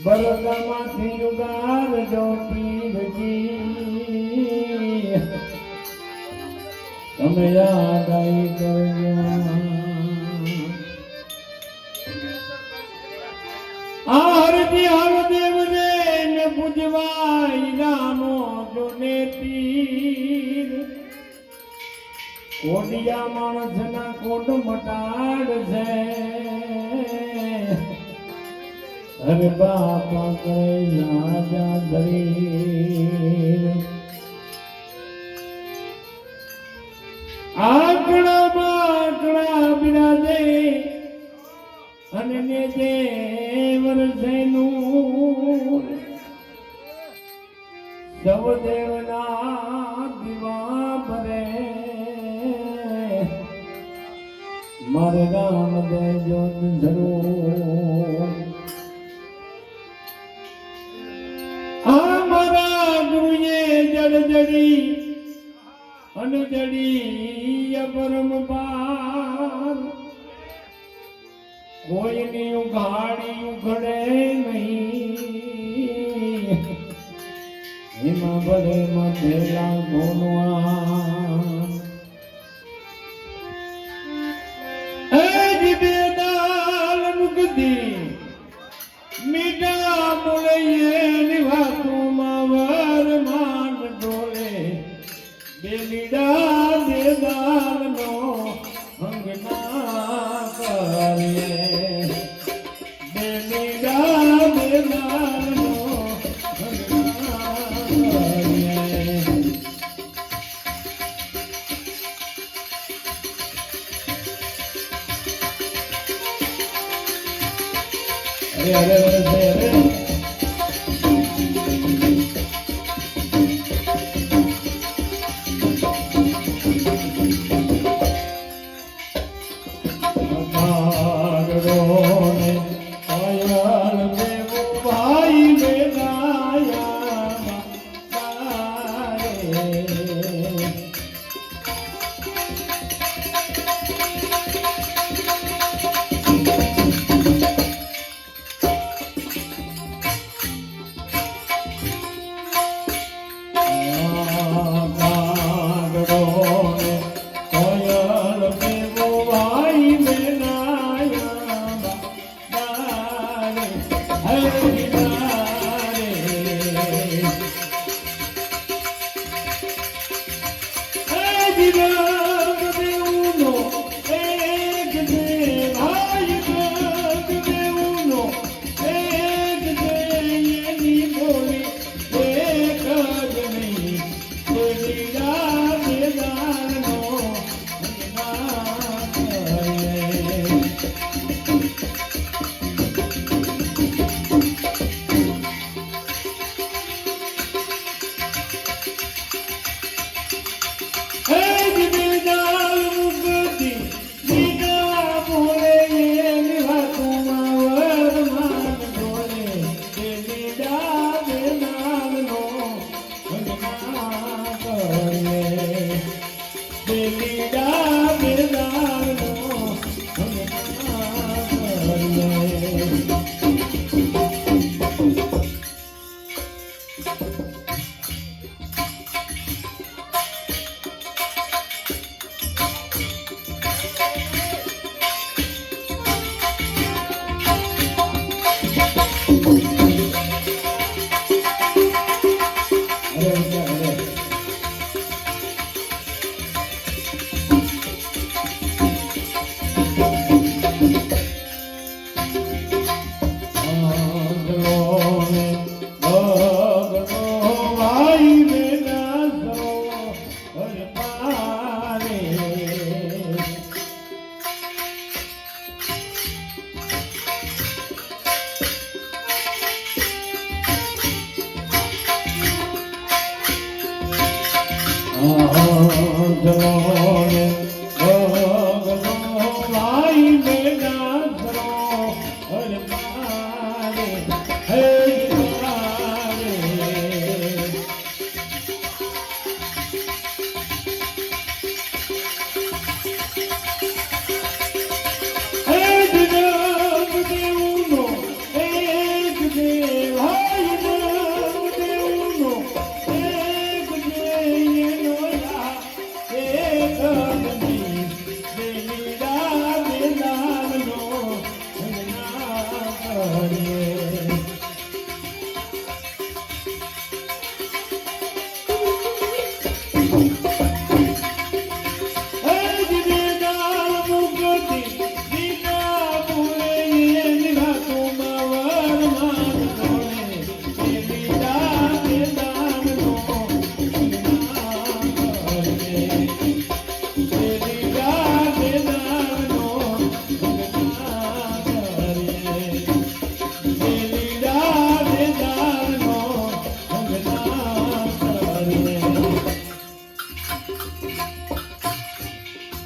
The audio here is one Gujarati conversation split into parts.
બરદામાંથી જુગાર જો પીરજી. તમે યાદ આવી કરજો આરતી હરદેવ ને ને પૂજવાય રામો જોને પીર. કોડિયા માણસના કોટ મટાડ છે અરે બાપા કૈલા જા ધરી. આકડા બાકડા બિરાજે અને ને દેવર જૈનું. સૌ દેવના દીવા ભરે. મારે રામ દેજો જરૂર કોઈની ઉઘાડી ઉઘડે નહીં. એમાં ભલે મથેલા ગોનવા અરે અરે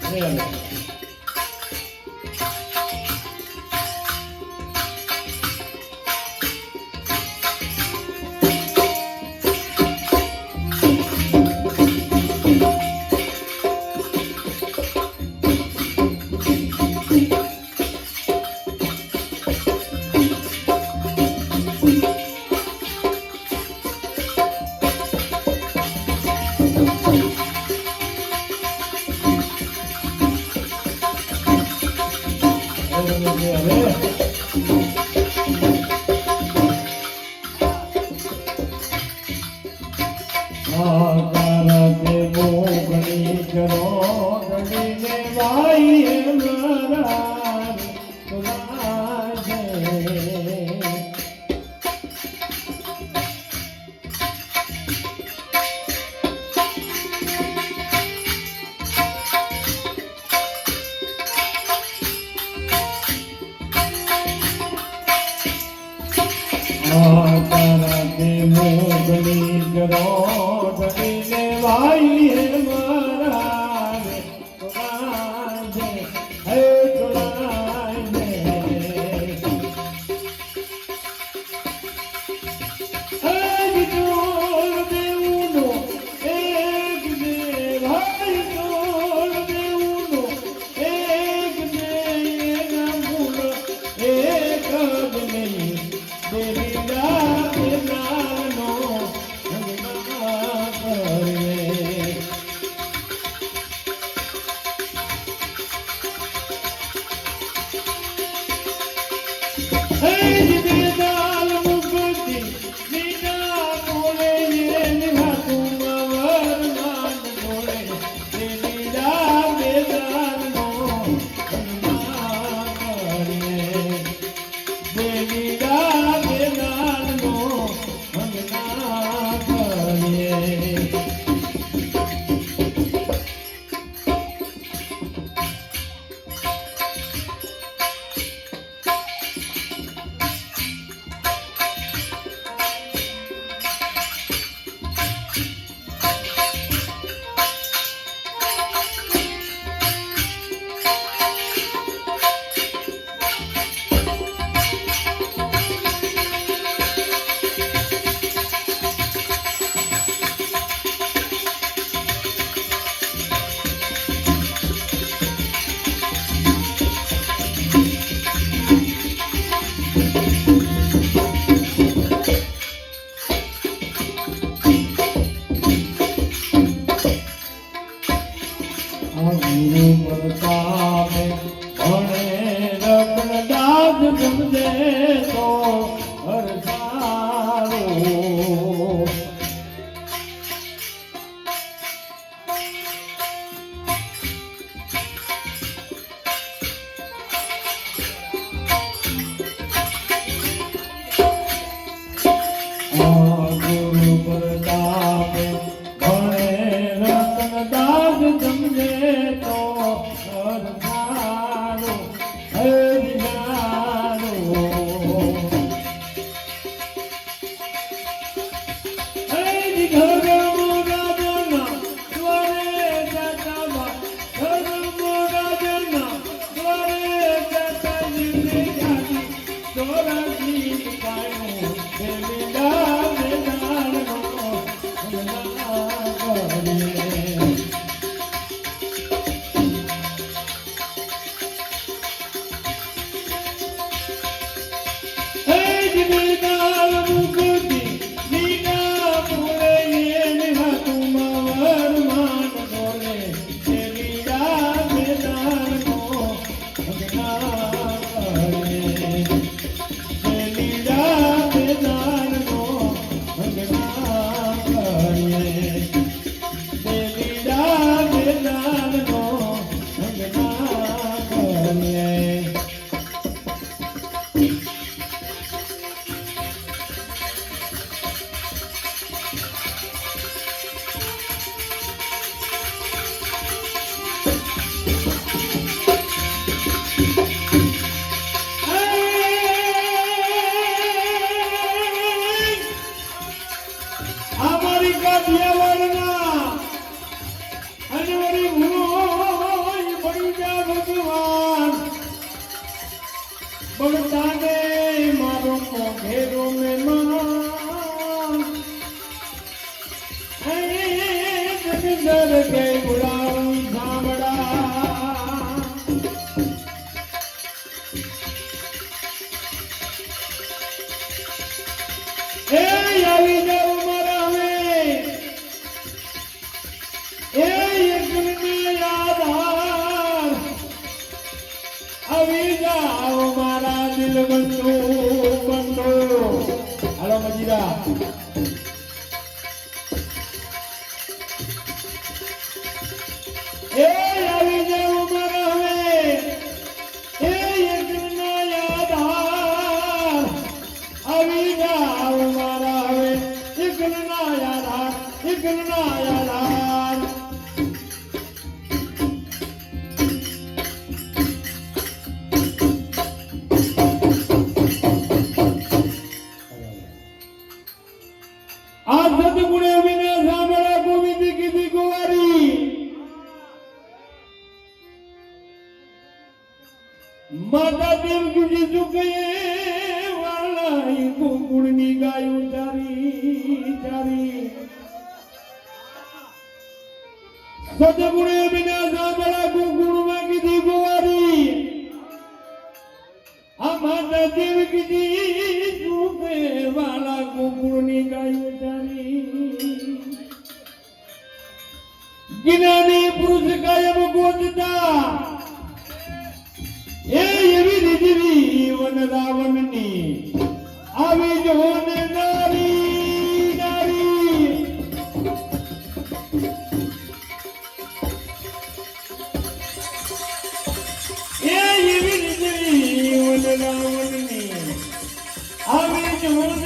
そうなん。Oh. Hey! ಜನ್ಮ સદગુણે વિના સાંભળા ગુણમાં કીધી ગુવારી. આ માતા દેવ કીધી, શું વાલા ગોકુળની ગાયો તારી? જ્ઞાની પુરુષ કાયમ ગોતતા એ એવી રીતિ વન રાવણની આવી જોને નારી Selamünaleyküm. Abi Cumhurbaşkanı.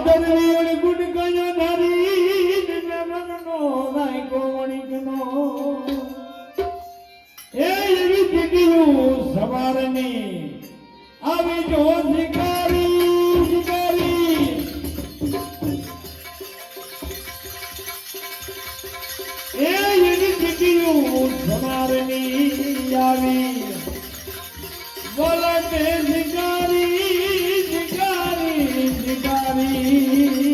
અતનવેળ ગુડકણો ધરી મનનો નાયકો વણિકનો એ એવી જગ્યું સવારની આવી જો શિકારી શિકારી એ આવી Maria.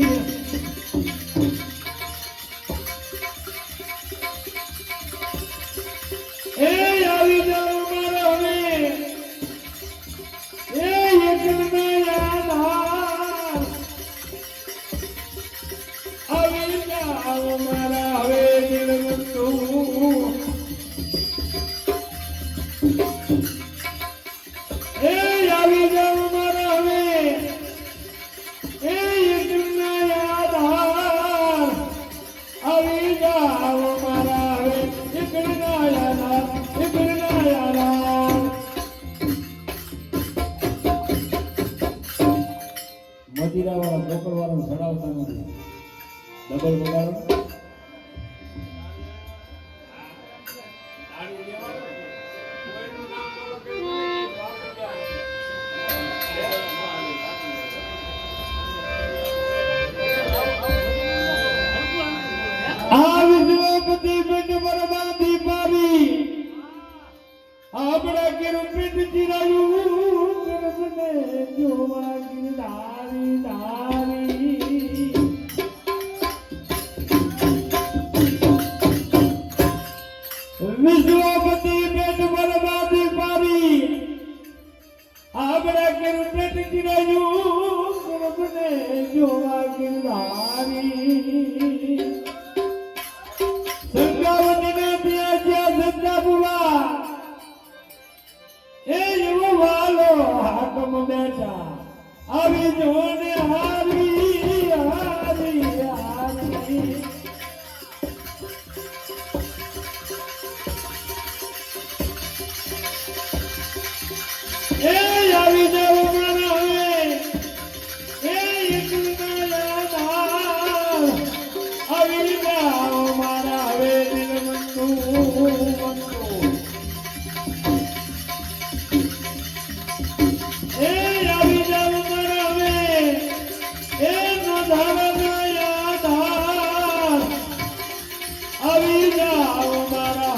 বলবো কারণ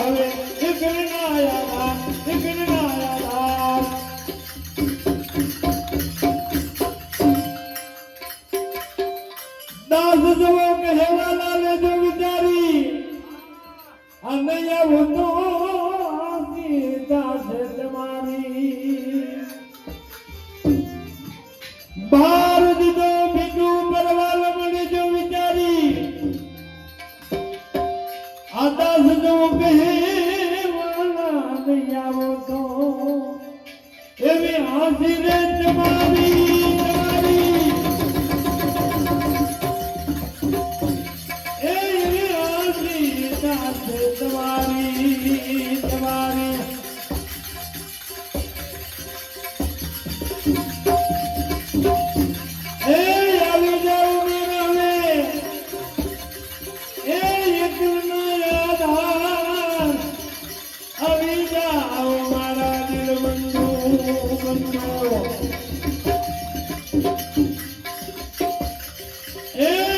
મારા હવે તમારી તમારી એ